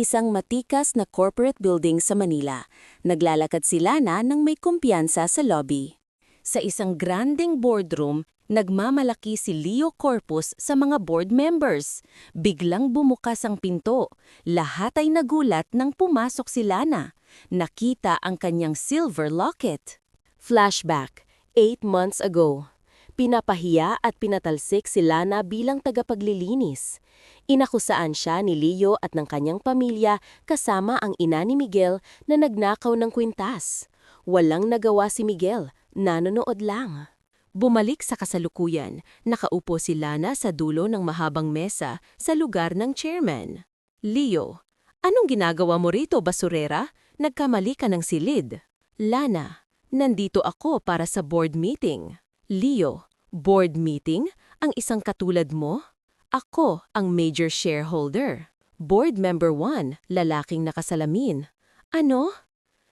isang matikas na corporate building sa Manila. Naglalakad si Lana nang may kumpiyansa sa lobby. Sa isang granding boardroom, nagmamalaki si Leo Corpus sa mga board members. Biglang bumukas ang pinto. Lahat ay nagulat nang pumasok si Lana. Nakita ang kanyang silver locket. Flashback, 8 months ago. Pinapahiya at pinatalsik si Lana bilang tagapaglilinis. Inakusaan siya ni Leo at ng kanyang pamilya kasama ang ina ni Miguel na nagnakaw ng kwintas. Walang nagawa si Miguel, nanonood lang. Bumalik sa kasalukuyan, nakaupo si Lana sa dulo ng mahabang mesa sa lugar ng chairman. Leo, anong ginagawa mo rito, basurera? Nagkamali ka ng silid. Lana, nandito ako para sa board meeting. Leo, board meeting? Ang isang katulad mo? Ako ang major shareholder. Board member 1, lalaking nakasalamin. Ano?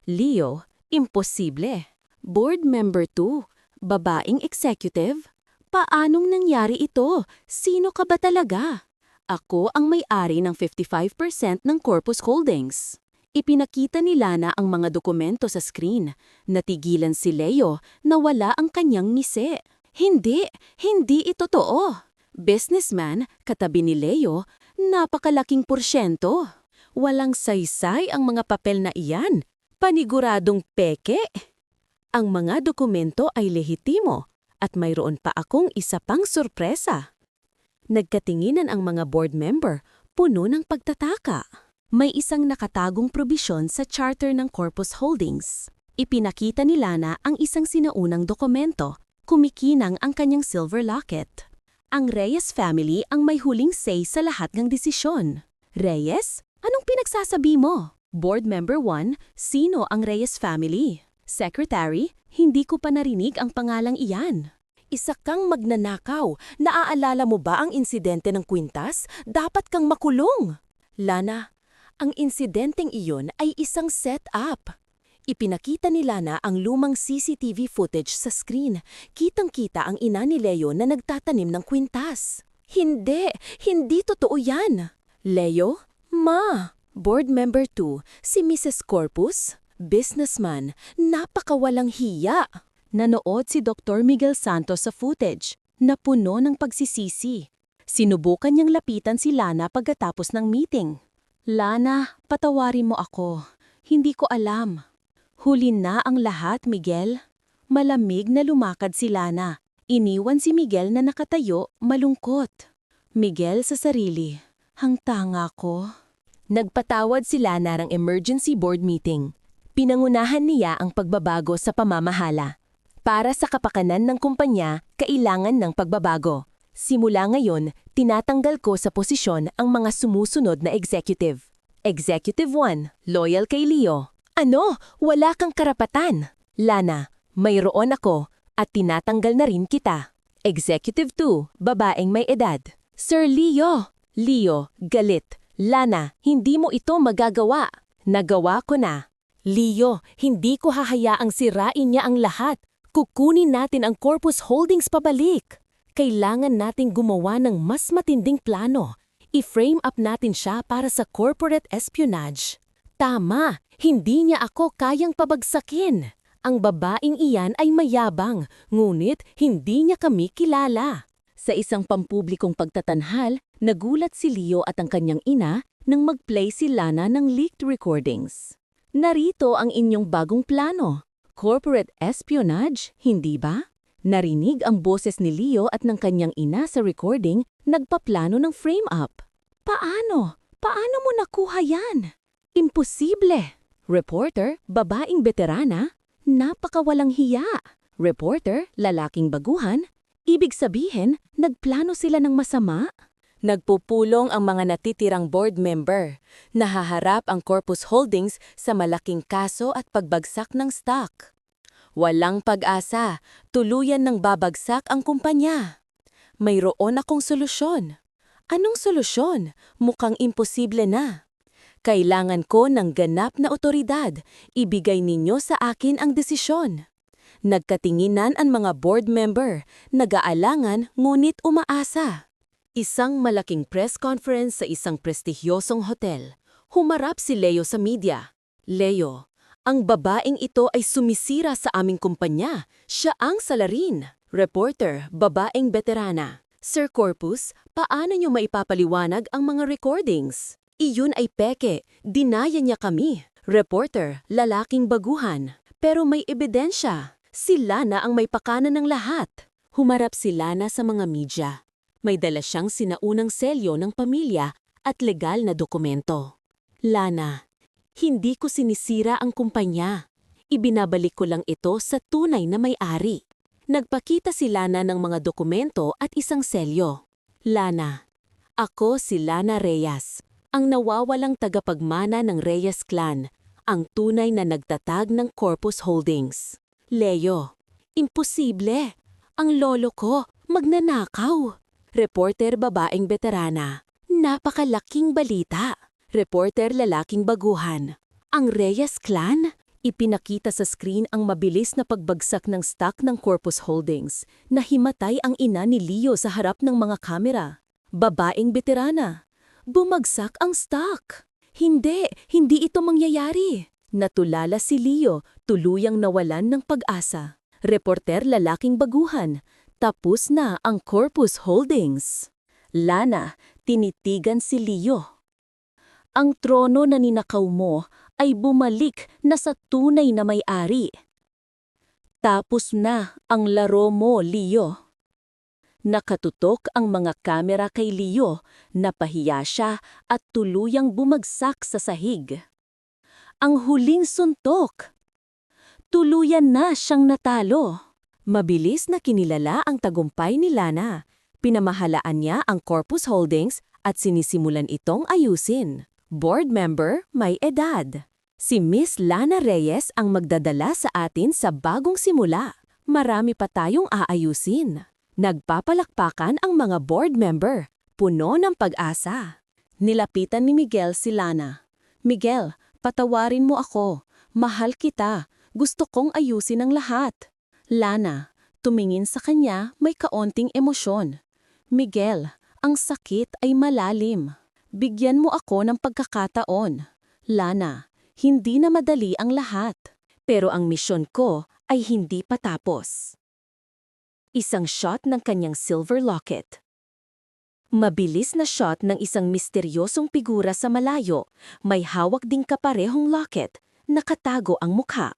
Leo, imposible. Board member 2, babaeng executive? Paanong nangyari ito? Sino ka ba talaga? Ako ang may-ari ng 55% ng Corpus Holdings. Ipinakita ni Lana ang mga dokumento sa screen. Natigilan si Leo na wala ang kanyang ngisi. Hindi, hindi ito totoo. Businessman, katabi ni Leo, napakalaking porsyento. Walang saysay ang mga papel na iyan. Paniguradong peke. Ang mga dokumento ay lehitimo at mayroon pa akong isa pang sorpresa. Nagkatinginan ang mga board member, puno ng pagtataka. May isang nakatagong probisyon sa charter ng Corpus Holdings. Ipinakita ni Lana ang isang sinaunang dokumento kumikinang ang kanyang silver locket. Ang Reyes family ang may huling say sa lahat ng desisyon. Reyes? Anong pinagsasabi mo? Board Member 1, sino ang Reyes family? Secretary, hindi ko pa narinig ang pangalang iyan. Isa kang magnanakaw. Naaalala mo ba ang insidente ng kwintas? Dapat kang makulong. Lana, ang insidenteng iyon ay isang set-up. Ipinakita ni Lana ang lumang CCTV footage sa screen. Kitang-kita ang ina ni Leo na nagtatanim ng kwintas. Hindi, hindi totoo yan. Leo? Ma! Board Member 2, si Mrs. Corpus? Businessman, napakawalang hiya. Nanood si Dr. Miguel Santos sa footage, na puno ng pagsisisi. Sinubukan niyang lapitan si Lana pagkatapos ng meeting. Lana, patawarin mo ako. Hindi ko alam. Huli na ang lahat, Miguel. Malamig na lumakad si Lana. Iniwan si Miguel na nakatayo, malungkot. Miguel sa sarili, hang tanga ko. Nagpatawad si Lana ng emergency board meeting. Pinangunahan niya ang pagbabago sa pamamahala. Para sa kapakanan ng kumpanya, kailangan ng pagbabago. Simula ngayon, tinatanggal ko sa posisyon ang mga sumusunod na executive. Executive 1, loyal kay Leo. Ano? Wala kang karapatan. Lana, mayroon ako at tinatanggal na rin kita. Executive 2, babaeng may edad. Sir Leo! Leo, galit. Lana, hindi mo ito magagawa. Nagawa ko na. Leo, hindi ko hahayaang sirain niya ang lahat. Kukunin natin ang Corpus Holdings pabalik. Kailangan nating gumawa ng mas matinding plano. I-frame up natin siya para sa corporate espionage. Tama, hindi niya ako kayang pabagsakin. Ang babaeng iyan ay mayabang, ngunit hindi niya kami kilala. Sa isang pampublikong pagtatanhal, nagulat si Leo at ang kanyang ina nang mag-play si Lana ng leaked recordings. Narito ang inyong bagong plano. Corporate espionage, hindi ba? Narinig ang boses ni Leo at ng kanyang ina sa recording, nagpaplano ng frame-up. Paano? Paano mo nakuha yan? Imposible! Reporter, babaeng veterana, napakawalang hiya. Reporter, lalaking baguhan, ibig sabihin, nagplano sila ng masama? Nagpupulong ang mga natitirang board member. Nahaharap ang Corpus Holdings sa malaking kaso at pagbagsak ng stock. Walang pag-asa, tuluyan ng babagsak ang kumpanya. Mayroon akong solusyon. Anong solusyon? Mukhang imposible na. Kailangan ko ng ganap na otoridad. Ibigay ninyo sa akin ang desisyon. Nagkatinginan ang mga board member, nag-aalangan ngunit umaasa. Isang malaking press conference sa isang prestigyosong hotel. Humarap si Leo sa media. Leo, ang babaeng ito ay sumisira sa aming kumpanya. Siya ang salarin. Reporter, babaeng veterana. Sir Corpus, paano niyo maipapaliwanag ang mga recordings? Iyon ay peke. Dinaya niya kami. Reporter, lalaking baguhan. Pero may ebidensya. Si Lana ang may pakana ng lahat. Humarap si Lana sa mga media. May dala siyang sinaunang selyo ng pamilya at legal na dokumento. Lana, hindi ko sinisira ang kumpanya. Ibinabalik ko lang ito sa tunay na may-ari. Nagpakita si Lana ng mga dokumento at isang selyo. Lana, ako si Lana Reyes, ang nawawalang tagapagmana ng Reyes Clan, ang tunay na nagtatag ng Corpus Holdings. Leo, imposible. Ang lolo ko, magnanakaw. Reporter babaeng veterana. Napakalaking balita. Reporter lalaking baguhan. Ang Reyes Clan? Ipinakita sa screen ang mabilis na pagbagsak ng stock ng Corpus Holdings na himatay ang ina ni Leo sa harap ng mga kamera. Babaeng veterana. Bumagsak ang stock. Hindi, hindi ito mangyayari. Natulala si Leo, tuluyang nawalan ng pag-asa. Reporter lalaking baguhan. Tapos na ang Corpus Holdings. Lana, tinitigan si Leo. Ang trono na ninakaw mo ay bumalik na sa tunay na may-ari. Tapos na ang laro mo, Leo. Nakatutok ang mga kamera kay Leo, napahiya siya at tuluyang bumagsak sa sahig. Ang huling suntok. Tuluyan na siyang natalo. Mabilis na kinilala ang tagumpay ni Lana. Pinamahalaan niya ang Corpus Holdings at sinisimulan itong ayusin. Board member, may edad. Si Miss Lana Reyes ang magdadala sa atin sa bagong simula. Marami pa tayong aayusin. Nagpapalakpakan ang mga board member. Puno ng pag-asa. Nilapitan ni Miguel si Lana. Miguel, patawarin mo ako. Mahal kita. Gusto kong ayusin ang lahat. Lana, tumingin sa kanya may kaonting emosyon. Miguel, ang sakit ay malalim. Bigyan mo ako ng pagkakataon. Lana, hindi na madali ang lahat. Pero ang misyon ko ay hindi patapos. Isang shot ng kanyang silver locket. Mabilis na shot ng isang misteryosong figura sa malayo, may hawak ding kaparehong locket, nakatago ang mukha.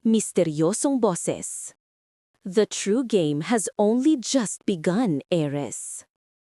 Misteryosong boses. The true game has only just begun, Eris.